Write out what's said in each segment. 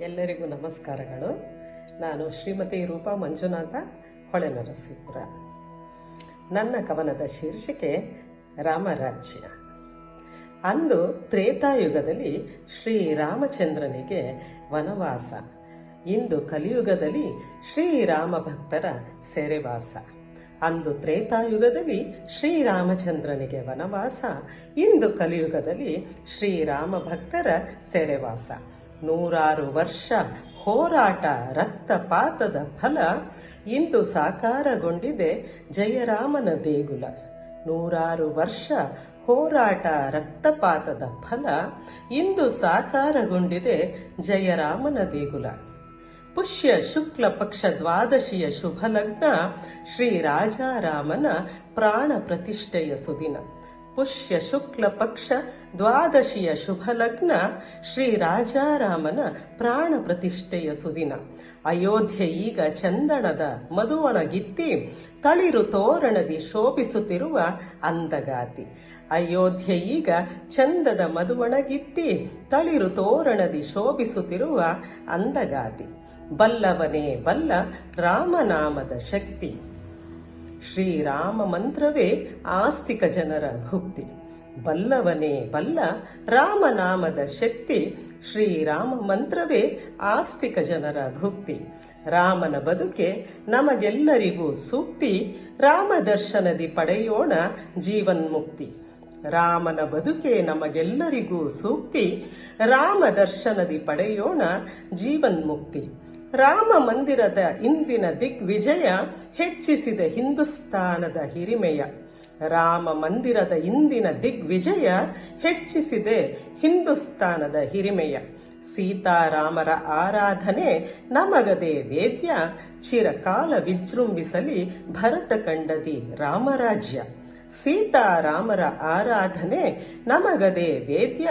ಎಲ್ಲರಿಗೂ ನಮಸ್ಕಾರಗಳು. ನಾನು ಶ್ರೀಮತಿ ರೂಪಾ ಮಂಜುನಾಥ, ಹೊಳೆನರಸೀಪುರ. ನನ್ನ ಕವನದ ಶೀರ್ಷಿಕೆ, ರಾಮರಾಜ್ಯ. ಅಂದು ತ್ರೇತಾಯುಗದಲ್ಲಿ ಶ್ರೀರಾಮಚಂದ್ರನಿಗೆ ವನವಾಸ. ಇಂದು ಕಲಿಯುಗದಲ್ಲಿ ಶ್ರೀರಾಮ ಭಕ್ತರ ಸೆರೆವಾಸ. ಅಂದು ತ್ರೇತಾಯುಗದಲ್ಲಿ ಶ್ರೀರಾಮಚಂದ್ರನಿಗೆ ವನವಾಸ. ಇಂದು ಕಲಿಯುಗದಲ್ಲಿ ಶ್ರೀರಾಮ ಭಕ್ತರ ಸೆರೆವಾಸ. ನೂರಾರು ವರ್ಷ ಹೋರಾಟ, ರಕ್ತಪಾತದ ಫಲ ಇಂದು ಸಾಕಾರಗೊಂಡಿದೆ ಜಯರಾಮನ ದೇಗುಲ. ನೂರಾರು ವರ್ಷ ಹೋರಾಟ, ರಕ್ತಪಾತದ ಫಲ ಇಂದು ಸಾಕಾರಗೊಂಡಿದೆ ಜಯರಾಮನ ದೇಗುಲ. ಪುಷ್ಯ ಶುಕ್ಲ ಪಕ್ಷ ದ್ವಾದಶಿಯ ಶುಭ ಲಗ್ನ ಶ್ರೀ ರಾಜಾರಾಮನ ಪ್ರಾಣ ಪ್ರತಿಷ್ಠೆಯ ಸುದಿನ. ಪುಷ್ಯ ಶುಕ್ಲ ಪಕ್ಷ ದ್ವಾದಶಿಯ ಶುಭ ಲಗ್ನ ಶ್ರೀ ರಾಜಾರಾಮನ ಪ್ರಾಣ ಪ್ರತಿಷ್ಠೆಯ ಸುದಿನ. ಅಯೋಧ್ಯೆ ಈಗ ಚಂದನದ ಮಧುವಣಗಿತ್ತಿ ತಳಿರು ತೋರಣದಿ ಶೋಭಿಸುತ್ತಿರುವ ಅಂದಗಾತಿ. ಅಯೋಧ್ಯೆ ಈಗ ಚಂದದ ಮಧುವಣಗಿತ್ತಿ ತಳಿರು ತೋರಣದಿ ಶೋಭಿಸುತ್ತಿರುವ ಅಂದಗಾತಿ. ಬಲ್ಲವನೇ ಬಲ್ಲ ರಾಮನಾಮದ ಶಕ್ತಿ. ಶ್ರೀರಾಮ ಮಂತ್ರವೇ ಆಸ್ತಿಕ ಜನರ ಭುಕ್ತಿ. ಬಲ್ಲವನೇ ಬಲ್ಲ ರಾಮನಾಮದ ಶಕ್ತಿ. ಶ್ರೀರಾಮ ಮಂತ್ರವೇ ಆಸ್ತಿಕ ಜನರ ಭುಕ್ತಿ. ರಾಮನ ಬದುಕೆ ನಮಗೆಲ್ಲರಿಗೂ ಸೂಕ್ತಿ. ರಾಮ ದರ್ಶನದಿ ಪಡೆಯೋಣ ಜೀವನ್ಮುಕ್ತಿ. ರಾಮನ ಬದುಕೆ ನಮಗೆಲ್ಲರಿಗೂ ಸೂಕ್ತಿ. ರಾಮ ದರ್ಶನದಿ ಪಡೆಯೋಣ ಜೀವನ್ಮುಕ್ತಿ. ರಾಮ ಮಂದಿರದ ಇಂದಿನ ದಿಗ್ವಿಜಯ ಹೆಚ್ಚಿಸಿದ ಹಿಂದೂಸ್ತಾನದ ಹಿರಿಮೆಯ. ರಾಮ ಮಂದಿರದ ಇಂದಿನ ದಿಗ್ವಿಜಯ ಹೆಚ್ಚಿಸಿದೆ ಹಿಂದೂಸ್ತಾನದ ಹಿರಿಮೆಯ. ಸೀತಾರಾಮರ ಆರಾಧನೆ ನಮಗದೆ ವೇದ್ಯ, ಚಿರಕಾಲ ವಿಜೃಂಭಿಸಲಿ ಭರತ ಕಂಡದಿ ರಾಮರಾಜ್ಯ. ಸೀತಾರಾಮರ ಆರಾಧನೆ ನಮಗದೆ ವೇದ್ಯ.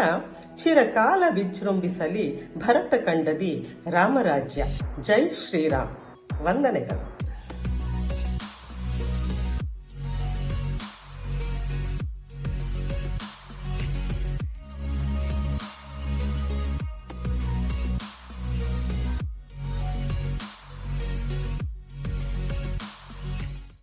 ಚಿರಕಾಲ ವಿಜೃಂಭಿಸಲಿ ಭರತ ಕಂಡದಿ ರಾಮರಾಜ್ಯ. ಜೈ ಶ್ರೀರಾಮ್. ವಂದನೆಗಳು.